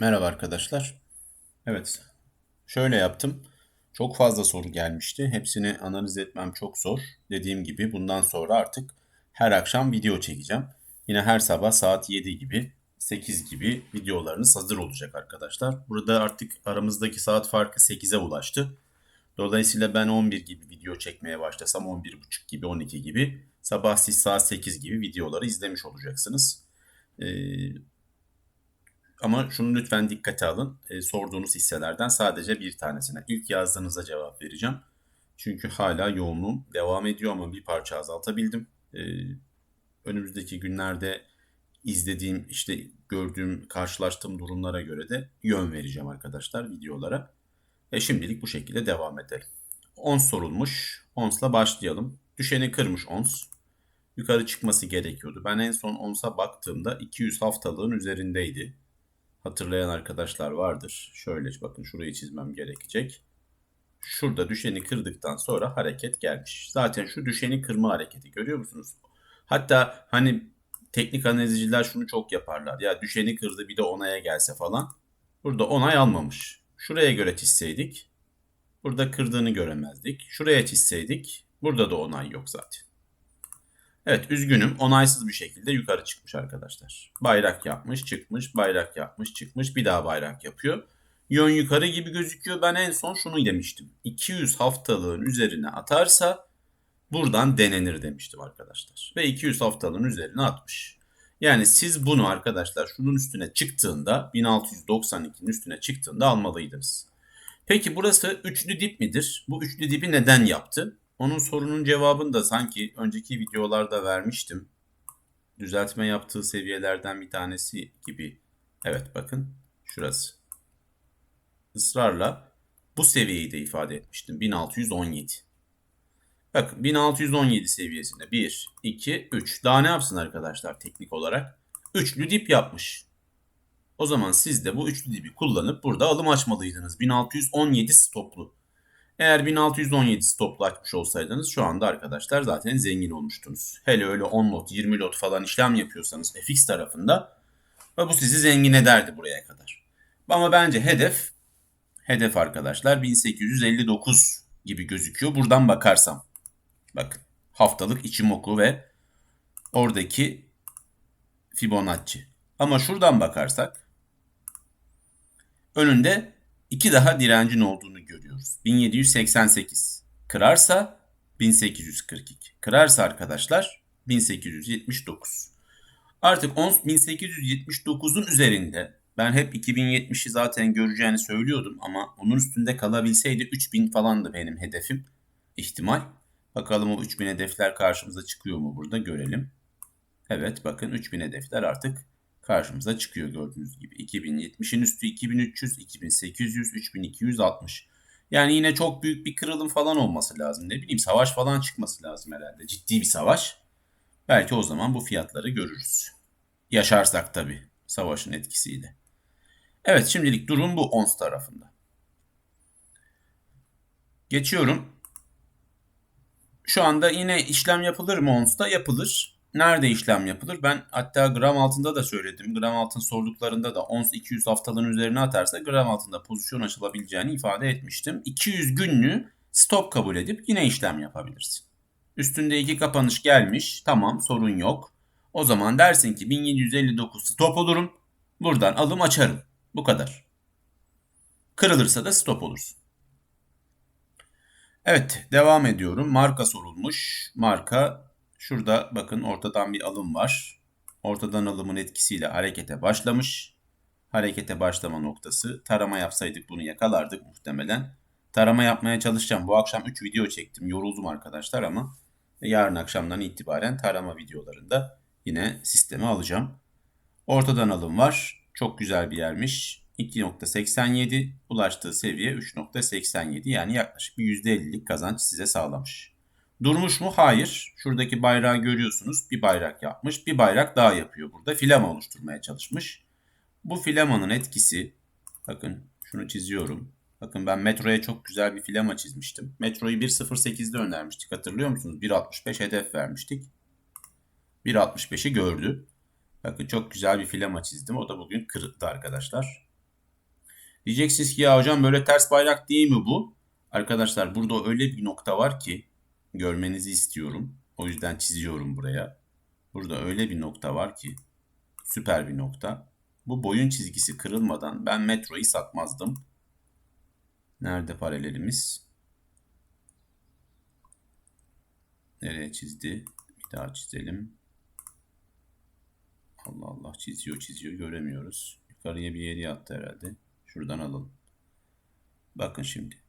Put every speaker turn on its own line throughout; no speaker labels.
Merhaba arkadaşlar. Evet, şöyle yaptım. Çok fazla soru gelmişti. Hepsini analiz etmem çok zor. Dediğim gibi bundan sonra artık her akşam video çekeceğim. Yine her sabah saat 7 gibi, 8 gibi videolarınız hazır olacak arkadaşlar. Burada artık aramızdaki saat farkı 8'e ulaştı. Dolayısıyla ben 11 gibi video çekmeye başlasam 11.30 gibi, 12 gibi sabah siz saat 8 gibi videoları izlemiş olacaksınız. Ee, ama şunu lütfen dikkate alın. E, sorduğunuz hisselerden sadece bir tanesine. İlk yazdığınızda cevap vereceğim. Çünkü hala yoğunluğum devam ediyor ama bir parça azaltabildim. E, önümüzdeki günlerde izlediğim, işte gördüğüm, karşılaştığım durumlara göre de yön vereceğim arkadaşlar videolara. E şimdilik bu şekilde devam edelim. Ons sorulmuş. Ons'la başlayalım. Düşeni kırmış ons. Yukarı çıkması gerekiyordu. Ben en son onsa baktığımda 200 haftalığın üzerindeydi hatırlayan arkadaşlar vardır. Şöyle bakın şurayı çizmem gerekecek. Şurada düşeni kırdıktan sonra hareket gelmiş. Zaten şu düşeni kırma hareketi görüyor musunuz? Hatta hani teknik analizciler şunu çok yaparlar. Ya düşeni kırdı bir de onaya gelse falan. Burada onay almamış. Şuraya göre çizseydik burada kırdığını göremezdik. Şuraya çizseydik burada da onay yok zaten. Evet üzgünüm onaysız bir şekilde yukarı çıkmış arkadaşlar. Bayrak yapmış çıkmış bayrak yapmış çıkmış bir daha bayrak yapıyor. Yön yukarı gibi gözüküyor. Ben en son şunu demiştim. 200 haftalığın üzerine atarsa buradan denenir demiştim arkadaşlar. Ve 200 haftalığın üzerine atmış. Yani siz bunu arkadaşlar şunun üstüne çıktığında 1692'nin üstüne çıktığında almalıydınız. Peki burası üçlü dip midir? Bu üçlü dipi neden yaptı? Onun sorunun cevabını da sanki önceki videolarda vermiştim. Düzeltme yaptığı seviyelerden bir tanesi gibi. Evet bakın şurası. Israrla bu seviyeyi de ifade etmiştim. 1617. Bakın 1617 seviyesinde 1, 2, 3. Daha ne yapsın arkadaşlar teknik olarak? Üçlü dip yapmış. O zaman siz de bu üçlü dibi kullanıp burada alım açmalıydınız. 1617 stoplu. Eğer 1617 stoplu açmış olsaydınız şu anda arkadaşlar zaten zengin olmuştunuz. Hele öyle 10 lot 20 lot falan işlem yapıyorsanız FX tarafında ve bu sizi zengin ederdi buraya kadar. Ama bence hedef hedef arkadaşlar 1859 gibi gözüküyor buradan bakarsam. Bakın haftalık içim oku ve oradaki Fibonacci. Ama şuradan bakarsak önünde iki daha direncin olduğunu görüyoruz. 1788 kırarsa 1842. Kırarsa arkadaşlar 1879. Artık ons 1879'un üzerinde ben hep 2070'i zaten göreceğini söylüyordum ama onun üstünde kalabilseydi 3000 falandı benim hedefim ihtimal. Bakalım o 3000 hedefler karşımıza çıkıyor mu burada görelim. Evet bakın 3000 hedefler artık karşımıza çıkıyor gördüğünüz gibi. 2070'in üstü 2300, 2800, 3260. Yani yine çok büyük bir kırılım falan olması lazım. Ne bileyim savaş falan çıkması lazım herhalde. Ciddi bir savaş. Belki o zaman bu fiyatları görürüz. Yaşarsak tabii savaşın etkisiyle. Evet şimdilik durum bu ons tarafında. Geçiyorum. Şu anda yine işlem yapılır mı onsta? Yapılır nerede işlem yapılır? Ben hatta gram altında da söyledim. Gram altın sorduklarında da ons 200 haftalığın üzerine atarsa gram altında pozisyon açılabileceğini ifade etmiştim. 200 günlü stop kabul edip yine işlem yapabilirsin. Üstünde iki kapanış gelmiş. Tamam sorun yok. O zaman dersin ki 1759 stop olurum. Buradan alım açarım. Bu kadar. Kırılırsa da stop olursun. Evet devam ediyorum. Marka sorulmuş. Marka Şurada bakın ortadan bir alım var. Ortadan alımın etkisiyle harekete başlamış. Harekete başlama noktası. Tarama yapsaydık bunu yakalardık muhtemelen. Tarama yapmaya çalışacağım. Bu akşam 3 video çektim. Yoruldum arkadaşlar ama yarın akşamdan itibaren tarama videolarında yine sisteme alacağım. Ortadan alım var. Çok güzel bir yermiş. 2.87 ulaştığı seviye 3.87 yani yaklaşık bir %50'lik kazanç size sağlamış. Durmuş mu? Hayır. Şuradaki bayrağı görüyorsunuz. Bir bayrak yapmış. Bir bayrak daha yapıyor burada. Filama oluşturmaya çalışmış. Bu filamanın etkisi bakın şunu çiziyorum. Bakın ben metroya çok güzel bir filama çizmiştim. Metroyu 1.08'de önermiştik. Hatırlıyor musunuz? 1.65 hedef vermiştik. 1.65'i gördü. Bakın çok güzel bir filama çizdim. O da bugün kırıktı arkadaşlar. Diyeceksiniz ki ya hocam böyle ters bayrak değil mi bu? Arkadaşlar burada öyle bir nokta var ki görmenizi istiyorum. O yüzden çiziyorum buraya. Burada öyle bir nokta var ki süper bir nokta. Bu boyun çizgisi kırılmadan ben metroyu satmazdım. Nerede paralelimiz? Nereye çizdi? Bir daha çizelim. Allah Allah çiziyor çiziyor göremiyoruz. Yukarıya bir yeri attı herhalde. Şuradan alalım. Bakın şimdi.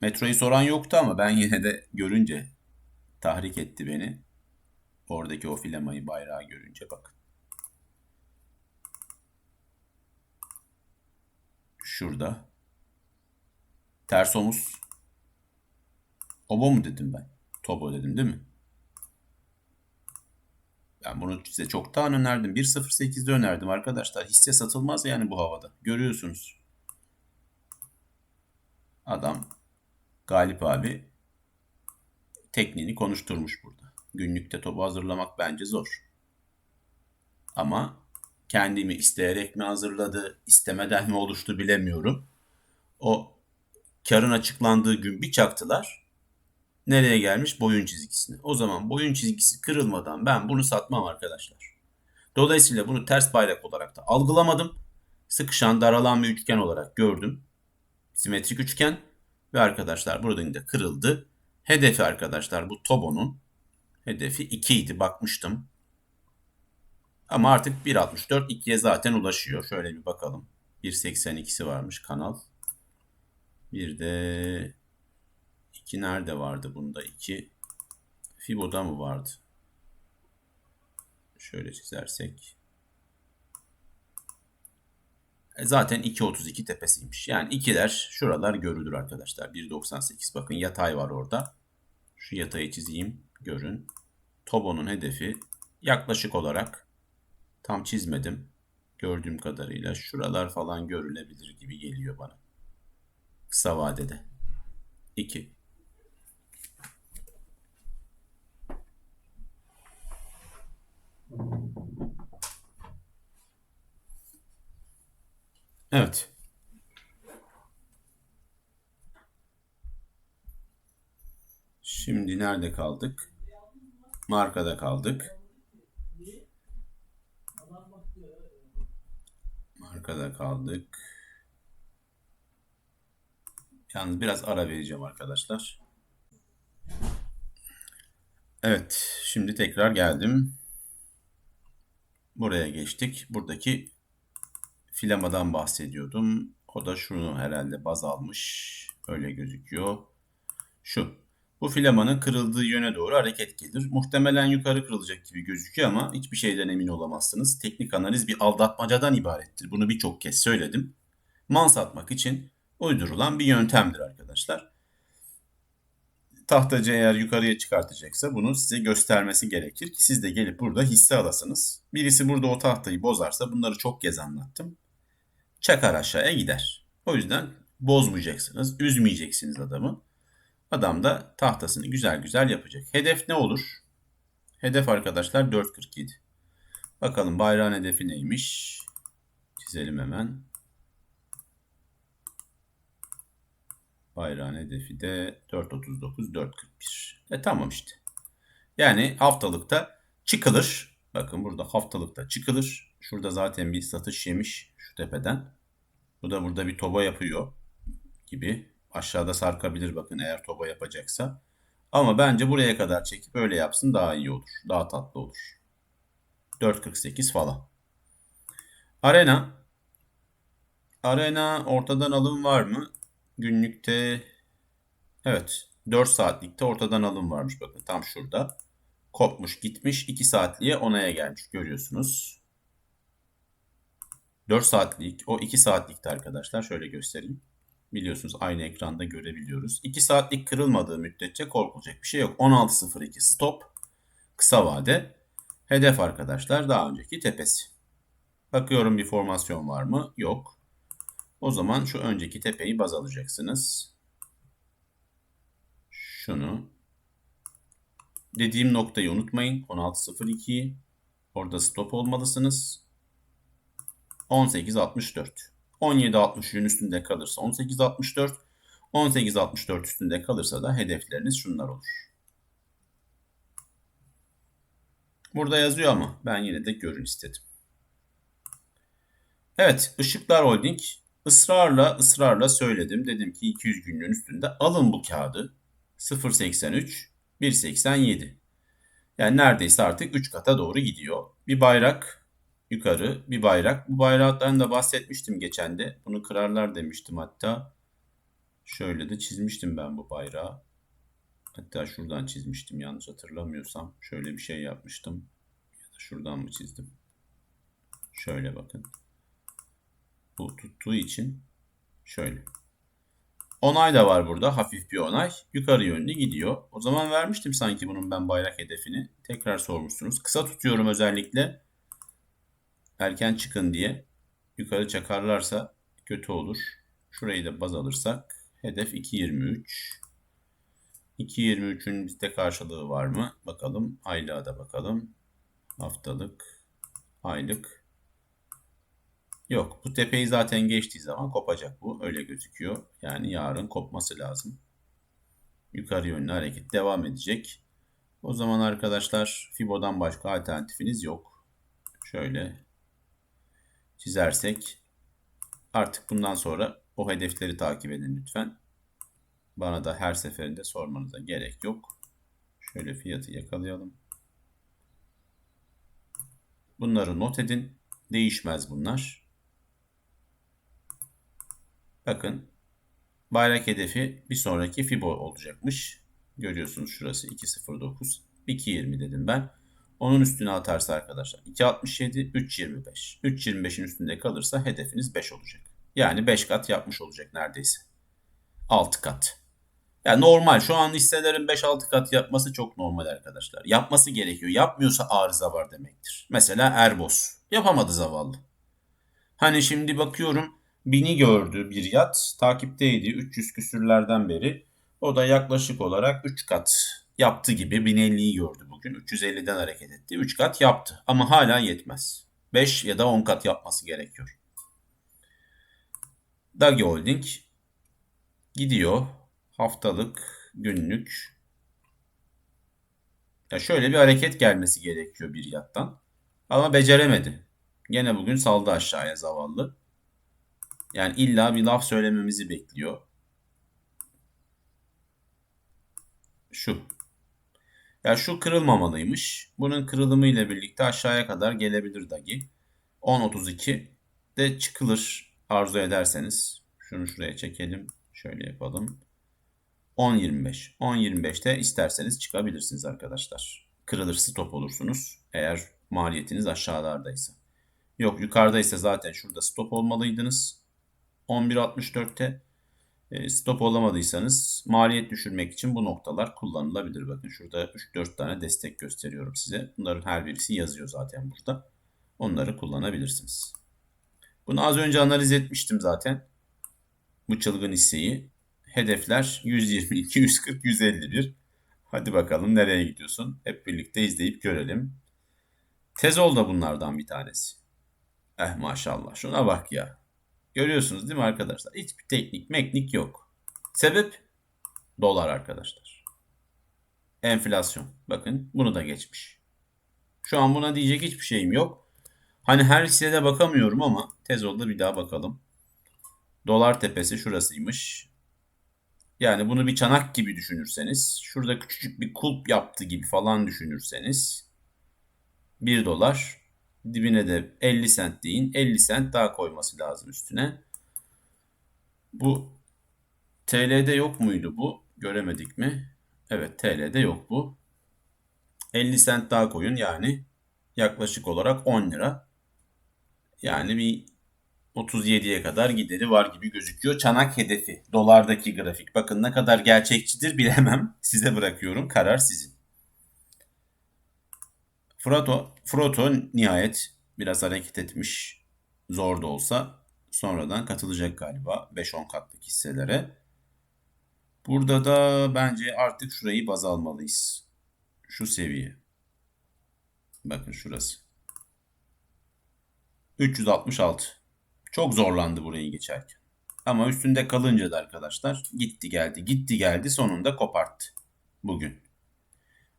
Metroyu soran yoktu ama ben yine de görünce tahrik etti beni. Oradaki o filamayı bayrağı görünce bakın. Şurada. Ters omuz. Obo mu dedim ben? Tobo dedim değil mi? Ben bunu size çoktan önerdim. 1.08'de önerdim arkadaşlar. Hisse satılmaz yani bu havada. Görüyorsunuz. Adam Galip abi tekniğini konuşturmuş burada. Günlükte topu hazırlamak bence zor. Ama kendimi isteyerek mi hazırladı, istemeden mi oluştu bilemiyorum. O karın açıklandığı gün bir çaktılar. Nereye gelmiş? Boyun çizgisine. O zaman boyun çizgisi kırılmadan ben bunu satmam arkadaşlar. Dolayısıyla bunu ters bayrak olarak da algılamadım. Sıkışan, daralan bir üçgen olarak gördüm. Simetrik üçgen ve arkadaşlar buradan da kırıldı. Hedefi arkadaşlar bu Tobo'nun hedefi 2 idi bakmıştım. Ama artık 1.64 2'ye zaten ulaşıyor. Şöyle bir bakalım. 1.82'si varmış kanal. Bir de 2 nerede vardı bunda? 2 Fibo'da mı vardı? Şöyle çizersek. E zaten 2.32 tepesiymiş. Yani ikiler şuralar görülür arkadaşlar. 1.98 bakın yatay var orada. Şu yatayı çizeyim görün. Tobo'nun hedefi yaklaşık olarak tam çizmedim. Gördüğüm kadarıyla şuralar falan görülebilir gibi geliyor bana. Kısa vadede. 2. Evet. Şimdi nerede kaldık? Markada kaldık. Markada kaldık. Yalnız biraz ara vereceğim arkadaşlar. Evet, şimdi tekrar geldim. Buraya geçtik. Buradaki filamadan bahsediyordum. O da şunu herhalde baz almış. Öyle gözüküyor. Şu. Bu filamanın kırıldığı yöne doğru hareket gelir. Muhtemelen yukarı kırılacak gibi gözüküyor ama hiçbir şeyden emin olamazsınız. Teknik analiz bir aldatmacadan ibarettir. Bunu birçok kez söyledim. Man satmak için uydurulan bir yöntemdir arkadaşlar. Tahtacı eğer yukarıya çıkartacaksa bunu size göstermesi gerekir ki siz de gelip burada hisse alasınız. Birisi burada o tahtayı bozarsa bunları çok kez anlattım. Çakar aşağıya gider. O yüzden bozmayacaksınız, üzmeyeceksiniz adamı. Adam da tahtasını güzel güzel yapacak. Hedef ne olur? Hedef arkadaşlar 4.47. Bakalım bayrağın hedefi neymiş? Çizelim hemen. Bayrağın hedefi de 4.39, 4.41. E tamam işte. Yani haftalıkta çıkılır. Bakın burada haftalıkta çıkılır. Şurada zaten bir satış yemiş şu tepeden. Bu da burada bir toba yapıyor gibi. Aşağıda sarkabilir bakın eğer toba yapacaksa. Ama bence buraya kadar çekip öyle yapsın daha iyi olur. Daha tatlı olur. 4.48 falan. Arena. Arena ortadan alım var mı? Günlükte evet 4 saatlikte ortadan alım varmış bakın tam şurada. Kopmuş gitmiş 2 saatliğe onaya gelmiş görüyorsunuz. 4 saatlik o 2 saatlikte arkadaşlar şöyle göstereyim. Biliyorsunuz aynı ekranda görebiliyoruz. 2 saatlik kırılmadığı müddetçe korkulacak bir şey yok. 16.02 stop kısa vade. Hedef arkadaşlar daha önceki tepesi. Bakıyorum bir formasyon var mı? Yok. O zaman şu önceki tepeyi baz alacaksınız. Şunu. Dediğim noktayı unutmayın. 16.02'yi. Orada stop olmalısınız. 18.64. 17.63'ün üstünde kalırsa 18.64. 18.64 üstünde kalırsa da hedefleriniz şunlar olur. Burada yazıyor ama ben yine de görün istedim. Evet, Işıklar Holding ısrarla ısrarla söyledim. Dedim ki 200 günlüğün üstünde alın bu kağıdı. 0.83, 1.87. Yani neredeyse artık 3 kata doğru gidiyor. Bir bayrak yukarı, bir bayrak. Bu bayraktan da bahsetmiştim geçen de. Bunu kırarlar demiştim hatta. Şöyle de çizmiştim ben bu bayrağı. Hatta şuradan çizmiştim yanlış hatırlamıyorsam. Şöyle bir şey yapmıştım. Ya da şuradan mı çizdim? Şöyle bakın. Bu tuttuğu için şöyle. Onay da var burada. Hafif bir onay. Yukarı yönlü gidiyor. O zaman vermiştim sanki bunun ben bayrak hedefini. Tekrar sormuşsunuz. Kısa tutuyorum özellikle. Erken çıkın diye. Yukarı çakarlarsa kötü olur. Şurayı da baz alırsak hedef 2.23. 2.23'ün bizde karşılığı var mı? Bakalım. Aylığa da bakalım. Haftalık, aylık. Yok. Bu tepeyi zaten geçtiği zaman kopacak bu. Öyle gözüküyor. Yani yarın kopması lazım. Yukarı yönlü hareket devam edecek. O zaman arkadaşlar Fibo'dan başka alternatifiniz yok. Şöyle çizersek artık bundan sonra o hedefleri takip edin lütfen. Bana da her seferinde sormanıza gerek yok. Şöyle fiyatı yakalayalım. Bunları not edin. Değişmez bunlar. Bakın bayrak hedefi bir sonraki Fibo olacakmış. Görüyorsunuz şurası 2.09. 2.20 dedim ben. Onun üstüne atarsa arkadaşlar 2.67, 3.25. 3.25'in üstünde kalırsa hedefiniz 5 olacak. Yani 5 kat yapmış olacak neredeyse. 6 kat. Yani normal şu an hisselerin 5-6 kat yapması çok normal arkadaşlar. Yapması gerekiyor. Yapmıyorsa arıza var demektir. Mesela Erbos. Yapamadı zavallı. Hani şimdi bakıyorum Bini gördü bir yat. Takipteydi 300 küsürlerden beri. O da yaklaşık olarak 3 kat yaptı gibi 1050'yi gördü bugün. 350'den hareket etti. 3 kat yaptı ama hala yetmez. 5 ya da 10 kat yapması gerekiyor. Dagi Holding gidiyor. Haftalık, günlük. Ya şöyle bir hareket gelmesi gerekiyor bir yattan. Ama beceremedi. Gene bugün saldı aşağıya zavallı. Yani illa bir laf söylememizi bekliyor. Şu. Ya şu kırılmamalıymış. Bunun kırılımı ile birlikte aşağıya kadar gelebilir Dagi. 10.32 de çıkılır arzu ederseniz. Şunu şuraya çekelim. Şöyle yapalım. 10.25. 10.25'te isterseniz çıkabilirsiniz arkadaşlar. Kırılır stop olursunuz. Eğer maliyetiniz aşağılardaysa. Yok yukarıdaysa zaten şurada stop olmalıydınız. 11.64'te e, stop olamadıysanız maliyet düşürmek için bu noktalar kullanılabilir. Bakın şurada 3-4 tane destek gösteriyorum size. Bunların her birisi yazıyor zaten burada. Onları kullanabilirsiniz. Bunu az önce analiz etmiştim zaten. Bu çılgın hisseyi. Hedefler 122, 140, 151. Hadi bakalım nereye gidiyorsun? Hep birlikte izleyip görelim. Tezol da bunlardan bir tanesi. Eh maşallah şuna bak ya. Görüyorsunuz değil mi arkadaşlar? Hiçbir teknik, meknik yok. Sebep dolar arkadaşlar. Enflasyon. Bakın bunu da geçmiş. Şu an buna diyecek hiçbir şeyim yok. Hani her hissede bakamıyorum ama Tezol'da bir daha bakalım. Dolar tepesi şurasıymış. Yani bunu bir çanak gibi düşünürseniz, şurada küçücük bir kulp yaptı gibi falan düşünürseniz 1 dolar Dibine de 50 sent deyin. 50 sent daha koyması lazım üstüne. Bu TL'de yok muydu bu? Göremedik mi? Evet TL'de yok bu. 50 sent daha koyun yani yaklaşık olarak 10 lira. Yani bir 37'ye kadar gideri var gibi gözüküyor. Çanak hedefi dolardaki grafik. Bakın ne kadar gerçekçidir bilemem. Size bırakıyorum. Karar sizin. Froto, Froto nihayet biraz hareket etmiş. Zor da olsa sonradan katılacak galiba 5-10 katlık hisselere. Burada da bence artık şurayı baz almalıyız. Şu seviye. Bakın şurası. 366. Çok zorlandı burayı geçerken. Ama üstünde kalınca da arkadaşlar gitti geldi gitti geldi sonunda koparttı bugün.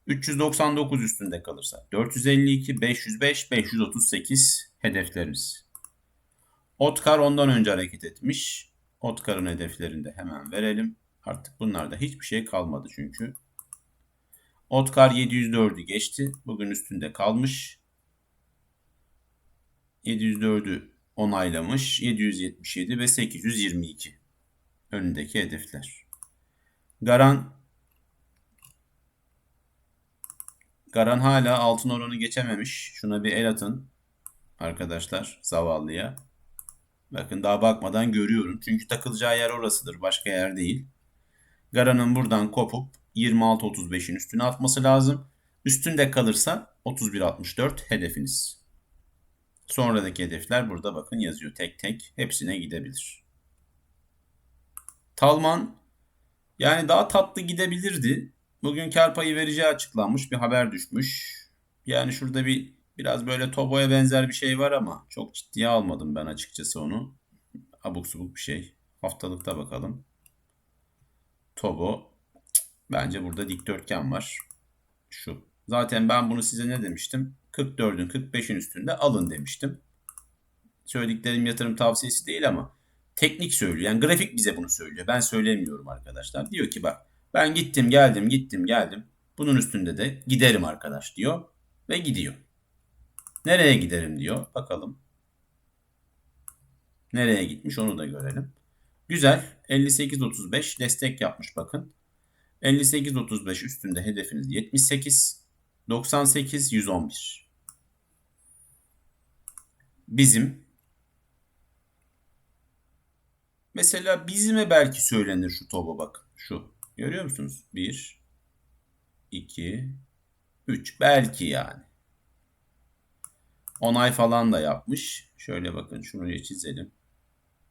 399 üstünde kalırsa 452, 505, 538 hedeflerimiz. Otkar ondan önce hareket etmiş. Otkar'ın hedeflerini de hemen verelim. Artık bunlarda hiçbir şey kalmadı çünkü. Otkar 704'ü geçti. Bugün üstünde kalmış. 704'ü onaylamış. 777 ve 822 önündeki hedefler. Garan Garan hala altın oranı geçememiş. Şuna bir el atın arkadaşlar zavallıya. Bakın daha bakmadan görüyorum. Çünkü takılacağı yer orasıdır. Başka yer değil. Gara'nın buradan kopup 26-35'in üstüne atması lazım. Üstünde kalırsa 31-64 hedefiniz. Sonradaki hedefler burada bakın yazıyor tek tek. Hepsine gidebilir. Talman yani daha tatlı gidebilirdi. Bugün kar payı vereceği açıklanmış bir haber düşmüş. Yani şurada bir biraz böyle Tobo'ya benzer bir şey var ama çok ciddiye almadım ben açıkçası onu. Abuk subuk bir şey. Haftalıkta bakalım. Tobo. Bence burada dikdörtgen var. Şu. Zaten ben bunu size ne demiştim? 44'ün 45'in üstünde alın demiştim. Söylediklerim yatırım tavsiyesi değil ama teknik söylüyor. Yani grafik bize bunu söylüyor. Ben söylemiyorum arkadaşlar. Diyor ki bak ben gittim geldim gittim geldim. Bunun üstünde de giderim arkadaş diyor. Ve gidiyor. Nereye giderim diyor. Bakalım. Nereye gitmiş onu da görelim. Güzel. 58.35 destek yapmış bakın. 58.35 üstünde hedefiniz 78. 98 111. Bizim mesela bizime belki söylenir şu toba bak. Şu. Görüyor musunuz? 1 2 3 belki yani. Onay falan da yapmış. Şöyle bakın şunu çizelim.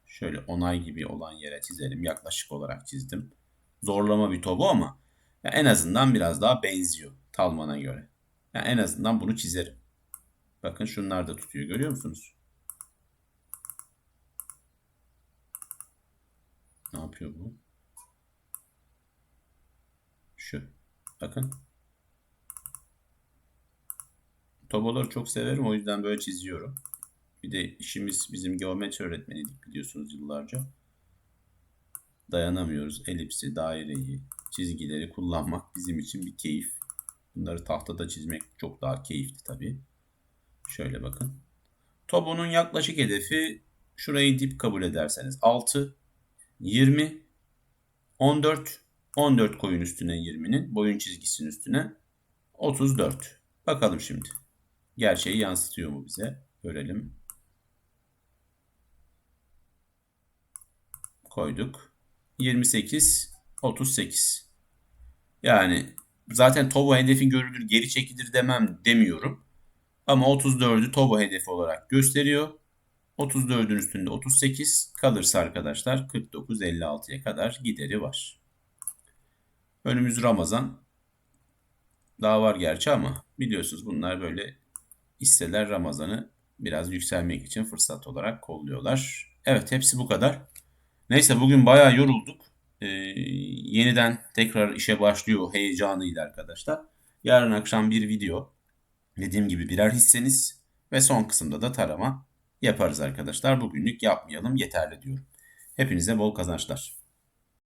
Şöyle onay gibi olan yere çizelim. Yaklaşık olarak çizdim. Zorlama bir topu ama en azından biraz daha benziyor Talman'a göre. Yani en azından bunu çizerim. Bakın şunlar da tutuyor. Görüyor musunuz? Ne yapıyor bu? Şu. Bakın. Toboları çok severim. O yüzden böyle çiziyorum. Bir de işimiz bizim geometri öğretmeniydik biliyorsunuz yıllarca. Dayanamıyoruz. Elipsi, daireyi, çizgileri kullanmak bizim için bir keyif. Bunları tahtada çizmek çok daha keyifli tabii. Şöyle bakın. Tobonun yaklaşık hedefi şurayı dip kabul ederseniz 6, 20, 14, 14 koyun üstüne 20'nin boyun çizgisinin üstüne 34. Bakalım şimdi. Gerçeği yansıtıyor mu bize? Görelim. Koyduk. 28, 38. Yani zaten Tobo hedefi görülür, geri çekilir demem demiyorum. Ama 34'ü Tobo hedefi olarak gösteriyor. 34'ün üstünde 38 kalırsa arkadaşlar 49-56'ya kadar gideri var. Önümüz Ramazan. Daha var gerçi ama biliyorsunuz bunlar böyle hisseler Ramazan'ı biraz yükselmek için fırsat olarak kolluyorlar. Evet hepsi bu kadar. Neyse bugün bayağı yorulduk. Ee, yeniden tekrar işe başlıyor heyecanıyla arkadaşlar. Yarın akşam bir video. Dediğim gibi birer hisseniz ve son kısımda da tarama yaparız arkadaşlar. Bugünlük yapmayalım yeterli diyorum. Hepinize bol kazançlar.